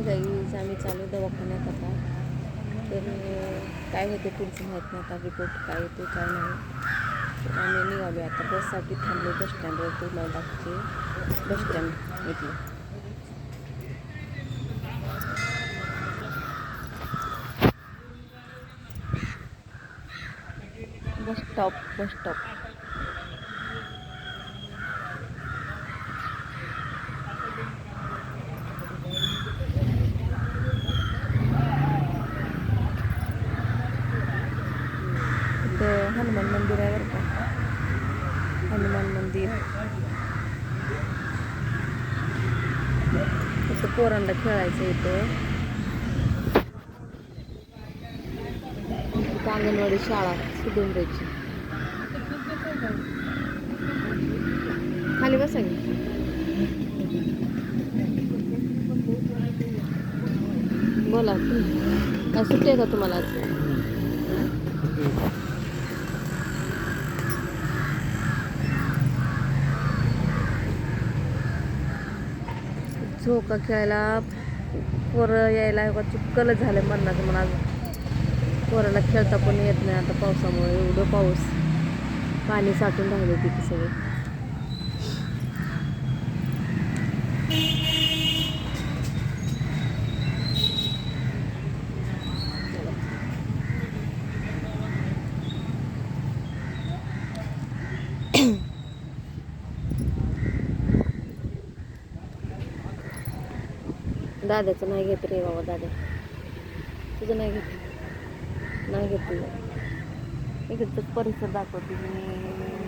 आम्ही चालू दवाखान्यात आता. तर काय होते पुढचं माहीत नाही आता रिपोर्ट काय येतो काय नाही. आम्ही निघालो आता. बससाठी थांबलो बस स्टँडवर तुला लागते. बस स्टँड इथलं. बस स्टॉप बस स्टॉप इथं हनुमान मंदिर आहे बरं का? हनुमान मंदिर. तसं पोरांना खेळायचं इथं. अंगणवाडी शाळा सुडुंबरीची खाली बसा बोला काय सुट्टी आहे का तुम्हाला आज झोका खेळायला पोरं यायला बघा चिक्कल झालं मरणाचं म्हणा पोराला खेळता पण येत नाही आता पावसामुळे एवढं पाऊस. पाणी साठून राहिलं तिथे सगळे. दादाचं नाही घेत रे बाबा दादा. तुझं नाही घेत. नाही घेत तुझं इकडचं परिसर दाखवते मी.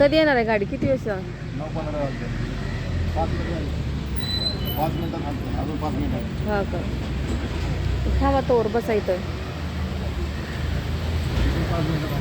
कधी येणार आहे गाडी? किती वेळ नऊ पंधरा वाजते पाच मिनिटं पाच मिनिटं थांबतो अजून पाच मिनिटं हा का? थांबा तोवर बसायचं. पाच मिनिटं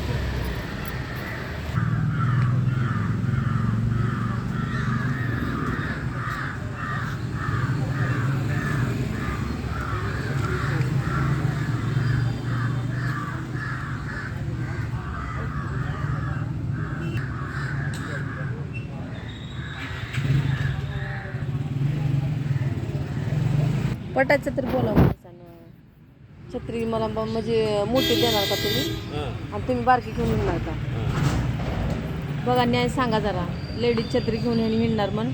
पटायचं तर बोला माणसानं छत्री मला ब- म्हणजे मोठी देणार का तुम्ही? आणि तुम्ही बारकी घेऊन येणार का? बघा न्याय सांगा जरा. लेडीज छत्री घेऊन ह्यानी हिंडणार म्हण.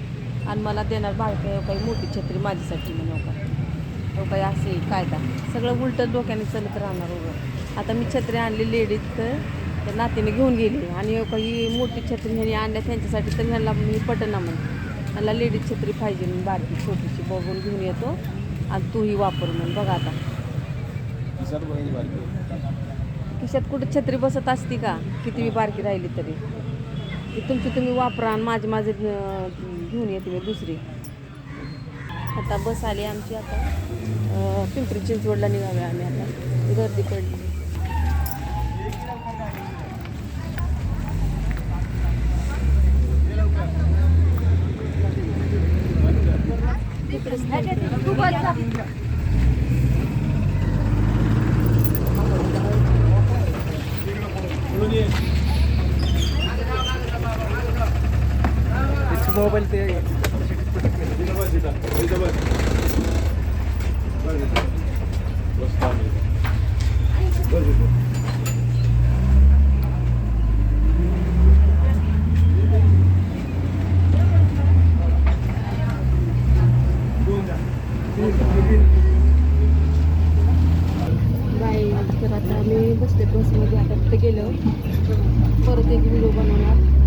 आणि मला देणार बारके काही मोठी छत्री माझ्यासाठी म्हणून का? हो काही असे काय का सगळं उलटं डोक्याने चालत राहणार उभं आता मी छत्री आणली लेडीज तर त्या नातीने घेऊन गेली. आणि काही मोठी छत्री ह्यानी आणल्या त्यांच्यासाठी तर ह्याला मी पटना म्हण. ह्याला लेडीज छत्री पाहिजे मी बारकी छोटीशी बघून घेऊन येतो. आणि तूही वापर म्हण बघा आता. खिशात कुठं छत्री बसत असती का? किती मी बारकी राहिली तरी. ती तुमची तुम्ही वापरा आणि माझे माझे घेऊन येते मी दुसरी. आता बस आली आमची आता. पिंपरी चिंचवडला निघावे आम्ही आता. गर्दी पडली. मोबाईल ते बाई एक व्हिडिओ बनवणार